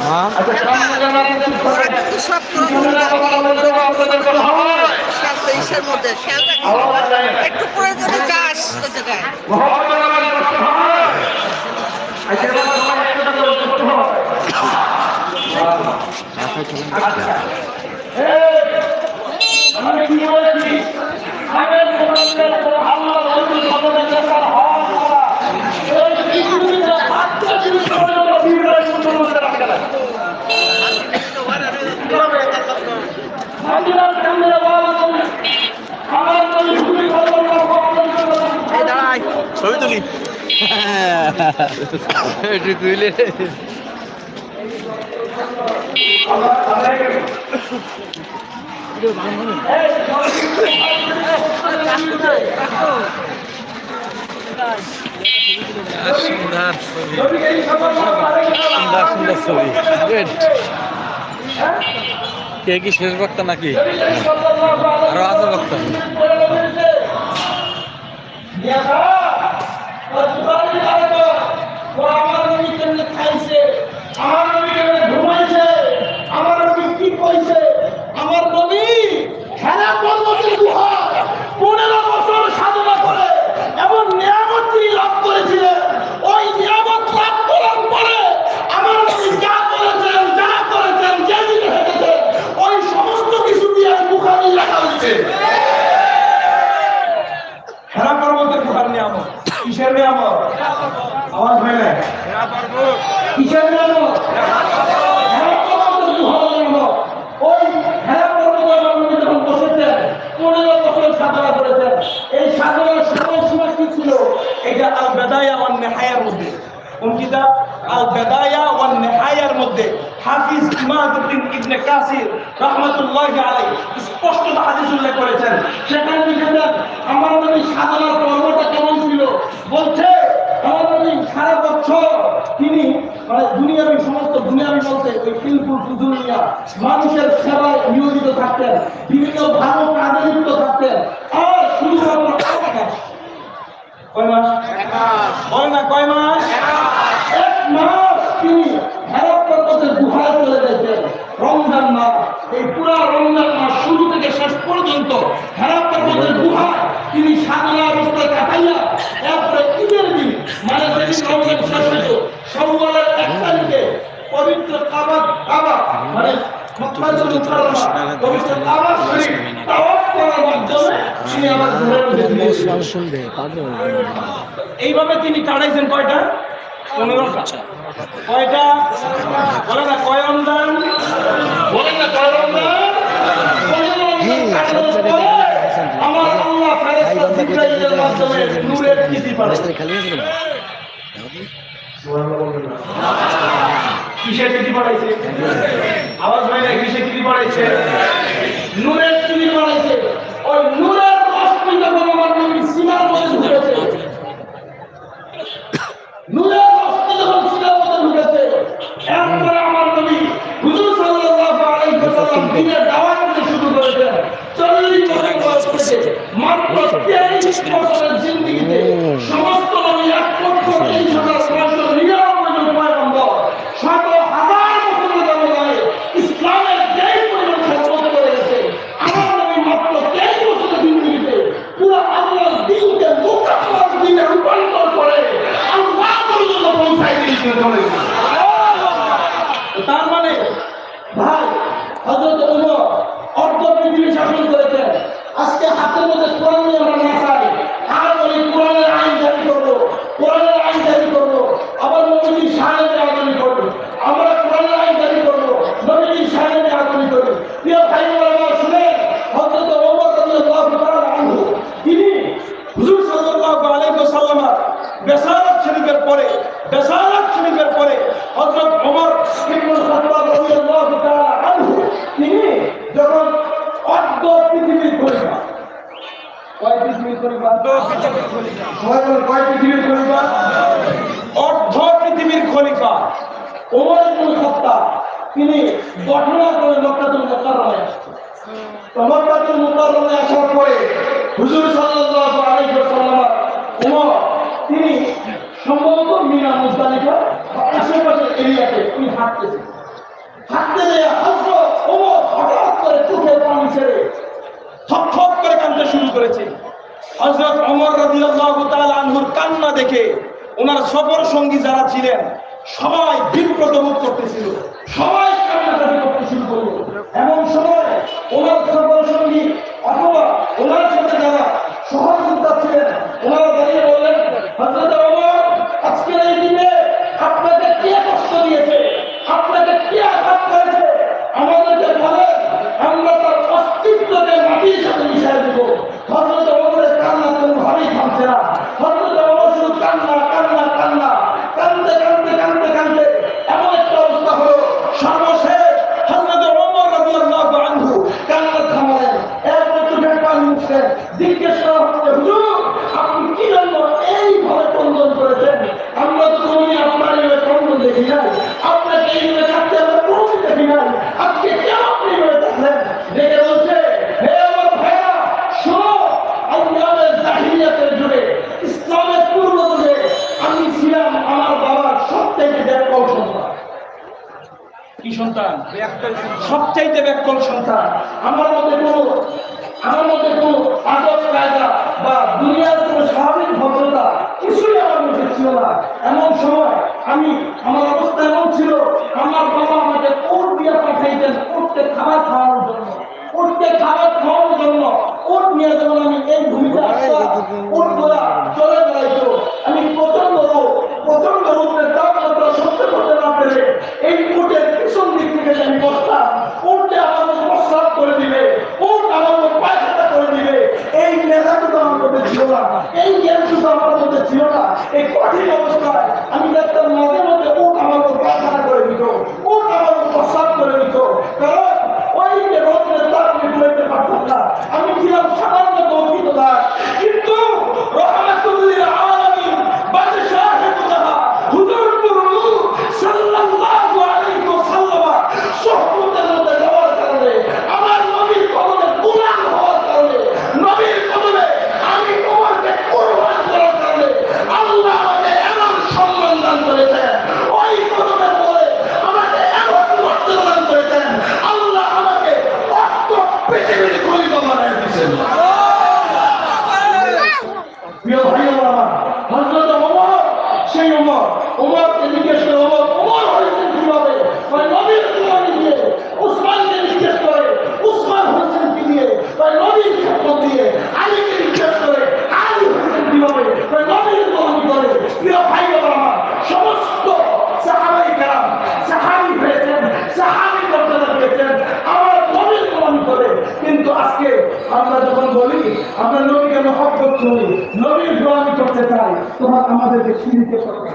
হ্যাঁ। আচ্ছা সামনে সব আপনাদের হয় ইসের মধ্যে খেয়ালটা আওয়াজ যায় না। একটু জায়গায় কষ্ট হয়। আচ্ছা এবার তোমার একটা করে কষ্ট হয় আচ্ছা এই, আমি কি বলেছি আমি তোমাদের আল্লাহ বন্ধু সকলের দরকার হওয়া করা এই পৃথিবীতে আত্মা জিনিস পর্যন্ত বিবাহের সুন্দর মধ্যে রাখতে পারে মন্দিরের সামনে বলা আমার নবী খুবই ভালো এই দাঁড়াই ছবি তুলি একটু তুলে. কে কি শেষ বক্তা নাকি আরও আছে বক্তা আমার নবী কেমনে খাইছে আমার নবী কেমনে ঘুমাইছে আমার নবী কি কইছে আমার নবী খেলা পর্বতের গুহা পনেরো বছর সাধনা করে এমন নিয়ামত তিনি লাভ করেছিলেন ওই নিয়ামত লাভ করার পরে আমার নবী যা করেছেন যা করেছেন যেদিকে হেঁটেছেন ওই সমস্ত কিছু দিয়ে বুখারি লেখা হয়েছে হেরা পর্বতের গুহার নিয়ামত কিসের নিয়ামত আওয়াজ হয় না কিসের নিয়ামত হেরা পর্বতের গুহার নিয়ামত ওই হেরা পর্বতের নবী যখন বসেছেন পনেরো বছর সাধনা করেছেন এই সাধনার সময়সীমা কি ছিল এটা আল বেদায়া ওয়ান নেহায়ার মধ্যে। কোন কিতাব? ওয়ান নেহায়ার মধ্যে। হাফিজ ইমাদউদ্দিন ইবনে কাসির রাহমাতুল্লাহি আলাইহি স্পষ্ট হাদিস উল্লেখ করেছেন। সেখানে লিখেছেন, আমার নবী সাধনার পর্বটা কেমন ছিল? বলছে, আমার নবী সারা বছর তিনি মানে দুনিয়াবি সমস্ত দুনিয়াবি বলতে ওই ফিলফুল ফুজুল মানুষের সেবায় নিয়োজিত থাকতেন, বিভিন্ন ভালো কাজে লিপ্ত থাকতেন। আর শুধুমাত্র কয় মাস? বলে না কয় মাস? এক মাস তিনি হেরাত পর্বতের গুহায় চলে গেছেন রমজান মাস, এই পুরো রমজান মাস শুরু থেকে শেষ পর্যন্ত হেরাত পর্বতের গুহায় তিনি সাধনা অবস্থায় কাটাইয়া এরপরে ঈদের দিন মানে যেদিন রমজান শেষ হইত সওয়ালের এক তারিখে পবিত্র কাবা কাবা মানে মক্কাতুল মুকাররমা এইভাবে তিনি কাটাইছেন কয়টা? পনেরোটা। কয়টা? বলে না কয় রমজান? বলেন না কয় রমজান? পনেরো রমজান কাটানোর পরে আমার আল্লাহ ফেরেশতা মাধ্যমে নূরের চিঠি পাঠায় কিসের পাঠাইছে আওয়াজ হয় না কিসের চিঠি পাঠাইছে নূরের চিঠি পাঠাইছে ওই নূরের রশ্মি যখন আমার নবীর সীমার মধ্যে ঢুকেছে নূরের রশ্মি যখন সীমার মধ্যে ঢুকেছে এরপরে আমার নবী হুজুর সাল্লাল্লাহু আলাইহি ওয়াসাল্লাম দিনের দাওয়াত দিতে শুরু করেছেন চল্লিশ বছর বয়স থেকে মাত্র তেইশ বছরের জিন্দিগিতে সমস্ত নবী এক লক্ষ তেইশ হাজার ছয়শো নিরানব্বই জন পয়গম্বর শত হাজার বছরের ব্যবধানে ইসলামের যেই পরিমাণ খেদমত করে গেছে আমার নবী মাত্র তেইশ বছরের জিন্দিগিতে পুরো আল্লাহর দিনকে মুকাদ্দাস দিনে রূপান্তর করে আল্লাহ পর্যন্ত পৌঁছায় দিয়েছে চলে গেছে। তার মানে ভাই হজরত উমর অর্ধ পৃথিবী শাসন করেছেন আজকে হাতের মধ্যে কোরআন আমরা না আর বলি কোরআনের আইন জারি করব। কোরআনের পৃথিবীর খলিফা অর্ধ পৃথিবীর খলিফা। ওমর তিনি ঘটনা হুজুর সাল্লাল্লাহু আলাইহি তিনি সম্ভবত মিনা মুজদালিফা তিনি হাঁটতেছেন। হাঁটতে যেয়ে হযরত ওমর হঠাৎ করে চোখে থপ থপ করে কাঁদতে শুরু করেছে। হজরত অমর আনহুর কান্না দেখে ওনার সফর সঙ্গী যারা ছিলেন, সবাই বিব্রত মুখ করতেছিল। সবাই কান্নাকাটি করতে শুরু করল। এমন সময় ওনার সফর সঙ্গী অথবা ওনার সন্তান, সবচাইতে ব্যাকল সন্তান। আমার মধ্যে কোনো, আমার মধ্যে কোনো আদর্শ কায়দা বা দুনিয়ার কোনো স্বাভাবিক ভদ্রতা কিছুই আমার মধ্যে ছিল না। এমন সময় আমি, আমার অবস্থা এমন ছিল, আমার বাবা আমাকে কোট দিয়ে পাঠাইতেন কোটকে খাবার খাওয়ানোর জন্য। কোটকে খাবার খাওয়ার জন্য ওর নিয়ে যখন আমি এই ভূমিকা ওর করা চলে আমরা নবীকে মহব্বত করি নবীর গ্রহণ করতে চাই। তোমার আমাদেরকে সীমিত করতে